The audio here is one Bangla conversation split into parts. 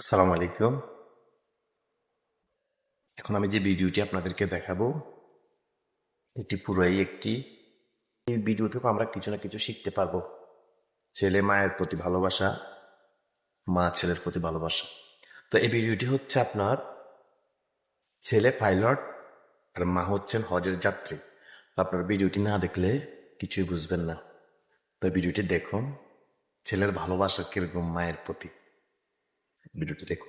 আসসালামু আলাইকুম। এখন আমি যে ভিডিওটি আপনাদেরকে দেখাবো, এটি পুরোই একটি এই ভিডিও থেকে আমরা কিছু না কিছু শিখতে পারব। ছেলে মায়ের প্রতি ভালোবাসা, মা ছেলের প্রতি ভালোবাসা। তো এই ভিডিওটি হচ্ছে আপনার ছেলে পাইলট আর মা হচ্ছেন হজের যাত্রী। আপনার ভিডিওটি না দেখলে কিছুই বুঝবেন না। তো ভিডিওটি দেখুন, ছেলের ভালোবাসা কীরকম মায়ের প্রতি। biblioteco.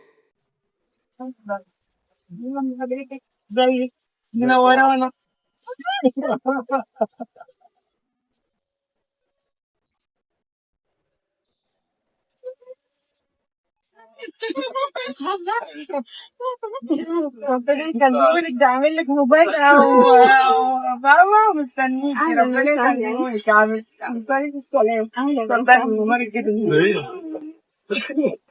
منورانا ربنا يكلمك ده عامل لك مفاجأة ومستنيك ربنا يكلمك عامل تحصلي بالسلامة صدقني مبارك جدا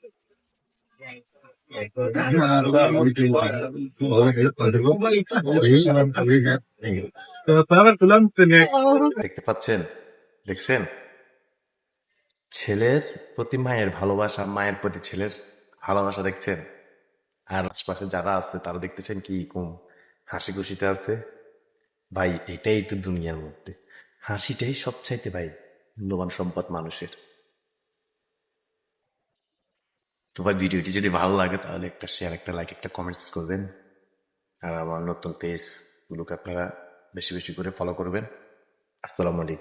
দেখতে পাচ্ছেন, দেখছেন? ছেলের প্রতি মায়ের ভালোবাসা, মায়ের প্রতি ছেলের ভালোবাসা দেখছেন? আর আশপাশে যারা আছে, তারা দেখতেছেন কি কম হাসি খুশিতে আছে? ভাই, এটাই তো দুনিয়ার মধ্যে। হাসিটাই সবচাইতে ভাই, মূল্যবান সম্পদ মানুষের। তো ভাই ভিডিওটি যদি ভালো লাগে, তাহলে একটা শেয়ার একটা লাইক একটা কমেন্টস করবেন। আর আমার নতুন পেজগুলোকে আপনারা বেশি বেশি করে ফলো করবেন। আসসালামু আলাইকুম।